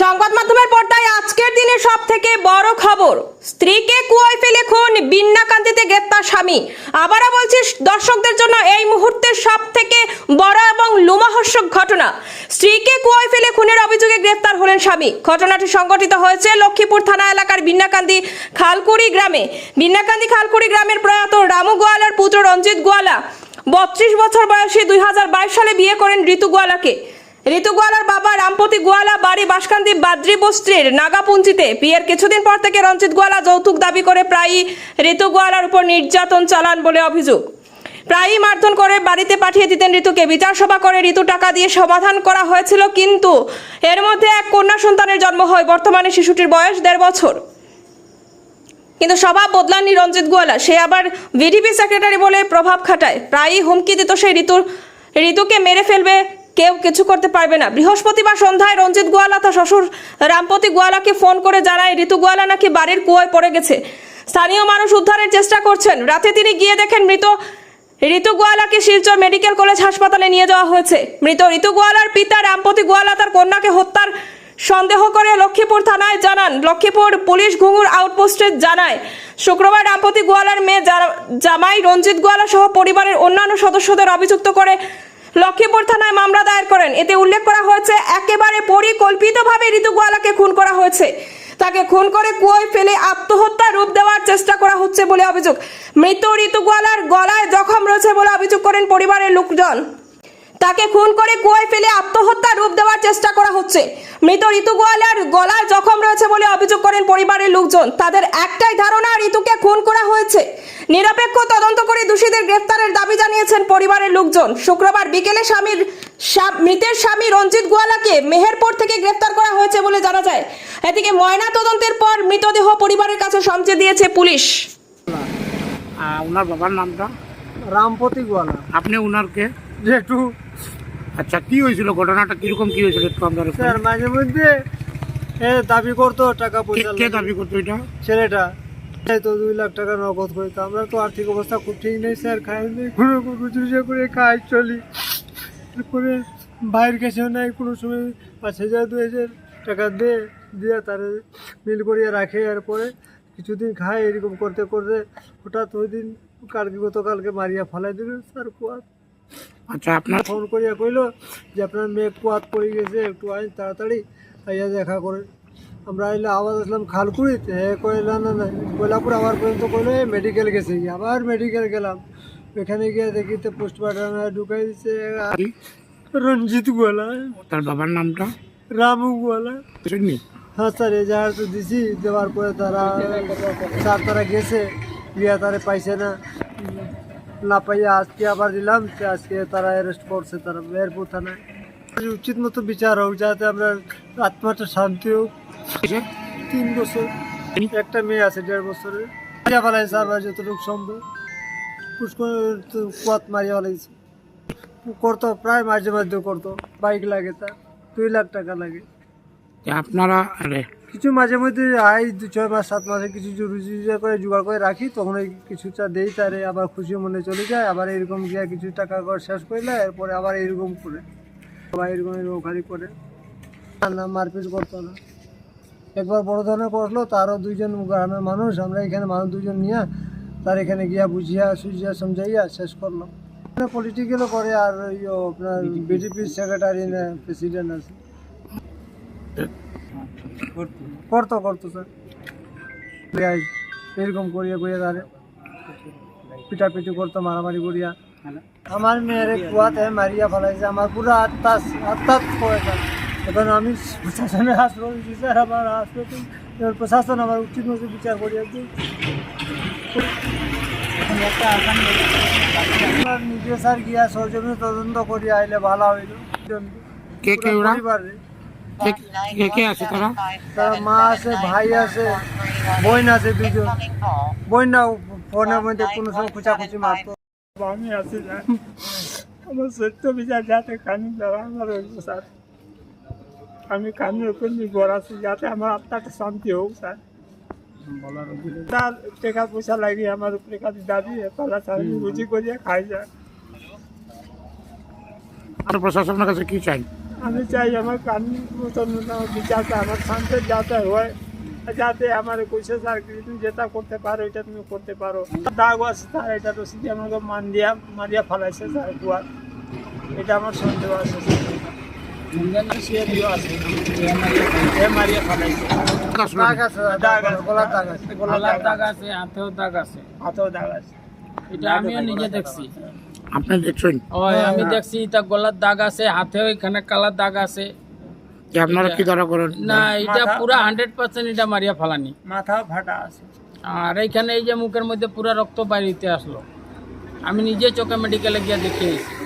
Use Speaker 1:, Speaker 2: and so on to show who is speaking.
Speaker 1: সংবাদ মাধ্যমের পর্দায় আজকের দিনে সব থেকে বড় খবর, স্ত্রীকে কুয়োয় ফেলে খুন বিন্নাকান্দিতে গ্রেপ্তার স্বামী। আবারও বলছি, দর্শকদের জন্য এই মুহূর্তের সব থেকে বড় এবং লোমহর্ষক ঘটনা, স্ত্রীকে কুয়োয় ফেলে খুনের অভিযোগে গ্রেপ্তার হলেন স্বামী। ঘটনাটি সংঘটিত হয়েছে লক্ষ্মীপুর থানা এলাকার বিন্নাকান্দি খালকুড়ি গ্রামে। বিন্নাকান্দি খালকুড়ি গ্রামের প্রয়াত রামু গোয়ালার পুত্র রঞ্জিত গোয়ালা, বত্রিশ বছর বয়সে দুই সালে বিয়ে করেন ঋতু গোয়ালাকে। ঋতু গোয়ালার বাবা রামপতি গোয়ালা, বাড়ি বাসকান্দি, বাদ্রি বস্ত্রীর নাগাপুঞ্জিতে। বিয়ের কিছুদিন পর থেকে রঞ্জিত গোয়ালা যৌতুক দাবি করে প্রায়ই ঋতু গোয়ালার উপর নির্যাতন চালান বলে অভিযোগ। প্রায়ই মারধর করে বাড়িতে পাঠিয়ে দিতেন ঋতুকে। বিচার সভা করে ঋতু টাকা দিয়ে সমাধান করা হয়েছিল, কিন্তু এর মধ্যে এক কন্যা সন্তানের জন্ম হয়। বর্তমানে শিশুটির বয়স দেড় বছর। কিন্তু স্বভাব বদলাননি রঞ্জিত গোয়ালা। সে আবার ভিডিপি সেক্রেটারি বলে প্রভাব খাটায়। প্রায়ই হুমকি দিত সেই ঋতুর, ঋতুকে মেরে ফেলবে কেউ কিছু করতে পারবে না। বৃহস্পতিবার সন্ধ্যায় রঞ্জিত গোয়ালা তার শ্বশুর রামপতি গোয়ালাকে ফোন করে জানায়, ঋতু গোয়ালা নাকি বাড়ির কুয়োয় পড়ে গেছে? স্থানীয় মানুষ উদ্ধারের চেষ্টা করছেন। রাতে তিনি গিয়ে দেখেন মৃত ঋতু গোয়ালাকে শিলচর মেডিকেল কলেজ হাসপাতালে নিয়ে যাওয়া হয়েছে। মৃত ঋতু গোয়ালার পিতা রামপতি গোয়ালা তার কন্যাকে হত্যার সন্দেহ করে লক্ষ্মীপুর থানায় জানান। লক্ষ্মীপুর পুলিশ ঘুঙুর আউটপোস্টে জানায়, শুক্রবার রামপতি গোয়ালার মেয়ে জামাই রঞ্জিত গোয়ালা সহ পরিবারের অন্যান্য সদস্যদের অভিযুক্ত করে লক্ষ্মীপুর থানায় মামলা দায়ের করেন। এতে উল্লেখ করা হয়েছে, একেবারে পরিকল্পিতভাবে ঋতু গোয়ালাকে খুন করা হয়েছে। তাকে খুন করে কুয়োয় ফেলে আত্মহত্যা রূপ দেওয়ার চেষ্টা করা হচ্ছে বলে অভিযোগ। মৃত ঋতু গোয়ালার গলায় জখম রয়েছে বলে অভিযোগ করেন পরিবারের লোকজন। তাকে খুন করে কুয়োয় ফেলে আত্মহত্যা রূপ দেওয়ার চেষ্টা করা হচ্ছে। মৃত ঋতু গোয়ালার গলায় জখম রয়েছে বলে অভিযোগ করেন পরিবারের লোকজন। তাদের একটাই ধারণা, ঋতুকে খুন করা হয়েছে। নিরপেক্ষ তদন্ত করে দোষীদের গ্রেফতারের দাবি জানিয়েছেন পরিবারের লোকজন। শুক্রবার বিকেলে স্বামীর স্বা- মৃতের স্বামী রঞ্জিত গোয়ালাকে মেহেরপুর থেকে গ্রেফতার করা হয়েছে বলে জানা যায়। এদিকে ময়না তদন্তের পর মৃতদেহ পরিবারের কাছে সমঝে দিয়েছে পুলিশ।
Speaker 2: আর ওনার বাবার নামটা?
Speaker 3: রামপতি গোয়ালা।
Speaker 2: আপনি ওনারকে
Speaker 3: জেঠু
Speaker 2: আচ্ছা কি হয়েছিল? ঘটনাটা কীরকম কি হয়েছিল একটু আমরা
Speaker 3: স্যার মাঝে মধ্যে এ দাবি করতো টাকা পয়সা
Speaker 2: কে দাবি করতো এটা?
Speaker 3: ছেলেটা। তো দুই লাখ টাকা নগদ করতো আমরা তো আর্থিক অবস্থা খুব ঠিক নেই স্যার খাই নেই কোনো রুচি করে খাই চলি। তারপরে বাইরের কাছেও নাই কোনো সময় পাঁচ হাজার দু হাজার টাকা দে দিয়ে তারে মিল করিয়ে রাখে। এরপরে কিছুদিন খায় এরকম করতে করতে হঠাৎ ওই দিন কালকে গতকালকে মারিয়া ফেলাই দিল স্যার কুয়াত।
Speaker 2: আচ্ছা আপনার
Speaker 3: ফোন করিয়া কইলো যে আপনার মেয়ে কুয়াত পড়ে গেছে একটু আইন তাড়াতাড়ি আইয়া দেখা করে। আমরা আইলে আওয়াজ আসলাম খালকুড়িতে হে কইলা না না কইলাপুর আবার পর্যন্ত কইলো মেডিকেল গেছে। আবার মেডিকেল গেলাম। এখানে গিয়ে দেখিতে পোস্টমার্টম ঢুকাই দিছে। রঞ্জিত গোয়ালা।
Speaker 2: তার বাবার নামটা?
Speaker 3: রামু গোয়ালা। হ্যাঁ স্যার এজাহার তো দিছি দেওয়ার পরে তারা স্যার তারা গেছে গিয়া তারা পাইছে না। না পাইয়া আজকে আবার দিলাম তো আজকে তারা অ্যারেস্ট করছে তারা মেহেরপুর থানায়। উচিত মতো বিচার হোক যাতে আমরা আত্মাটা শান্তি হোক। তিন বছর। একটা মেয়ে আছে দেড় বছরের মারিয়া ফেলাই স্যার যতটুকু সম্ভব কুয়াত মারিয়া ফেলাইছে করতো প্রায় মাঝে মাঝে করতো। বাইক লাগে তার দুই লাখ টাকা লাগে।
Speaker 2: আপনারা
Speaker 3: কিছু মাঝে মধ্যে আই দু ছয় মাস সাত মাসে কিছু রুজি করে জোগাড় করে রাখি তখন ওই কিছুটা দেই তারে আবার খুশি মনে চলে যায় আবার এরকম গিয়া কিছু টাকা করে শেষ করলে এরপরে আবার এরকম করে। আবার এরকম এরকম খালি করে। না মারপিট করতো না। একবার বড় ধরনের করল তারও দুইজন গ্রামের মানুষ আমরা এখানে মানুষ দুজন নিয়ে তার এখানে গিয়া বুঝিয়া সুঝিয়া সমঝাইয়া শেষ করলাম। পলিটিক্যালও করে আর ও আপনার বিজেপির সেক্রেটারি না প্রেসিডেন্ট আছে। করতো করতো স্যার এরকম করিয়া করিয়া তারে পিটাপিটি করতো মারামারি করিয়া। আমার মেয়েরে কুয়াতে মারিয়া ফেলাইছে আমার পুরো আত্মা আত্মা করেছে এখন আমি প্রশাসনের দিচ্ছি স্যার আমার এবার প্রশাসন আমার উচিত মতো বিচার করিয়া দিই আপনার নিজে স্যার গিয়া সরজমিনে তদন্ত করিয়া আইলে ভালো হইল।
Speaker 2: কে কে ওরা?
Speaker 3: পরিবারে।
Speaker 2: কে- কে কে আছে তারা?
Speaker 3: তার মা আছে ভাই আছে বোন আছে দুজন বোন না ফোনের মধ্যে কোনো সময় খুচাখুচি মারতো।
Speaker 4: আমি আছি আমার সত্য বিচার যাতে কানি দেওয়া আমার স্যার। আমি উপর নির্ভর আছি যাতে আমার আত্মাটা শান্তি হোক স্যার। তার টাকা পয়সা লাগিয়ে আমার উপরে কাছে দাবি পালা আমি রুজি করিয়ে খাই যায়
Speaker 2: আর প্রশাসনের কাছে কি চাই?
Speaker 4: আমি চাই আমার কান মতন বিচারটা আমার শান্তের যাতে হয় যাতে আমার কইছে স্যার তুমি যেটা করতে পারো এটা তুমি করতে পারো। দাগ আছে স্যার এটা তো সিধে আমাকে মান দিয়া মারিয়া ফেলাইছে স্যার এটা আমার সন্দেহ আছে
Speaker 5: আমিও নিজে দেখছি
Speaker 2: আপনি
Speaker 5: আমি দেখছি এটা গলার দাগ আছে হাতেও এখানে কালার দাগ আছে
Speaker 2: আপনারা কি ধরা করেন
Speaker 5: না এটা
Speaker 4: মাথা-
Speaker 5: পুরা হান্ড্রেড পার্সেন্ট এটা মারিয়া ফালানি
Speaker 4: মাথাও ফাটা আছে
Speaker 5: আর এইখানে এই যে মুখের মধ্যে পুরা রক্ত বাইরিতে আসলো আমি নিজে চোখে মেডিকেলে গিয়ে দেখে এসেছি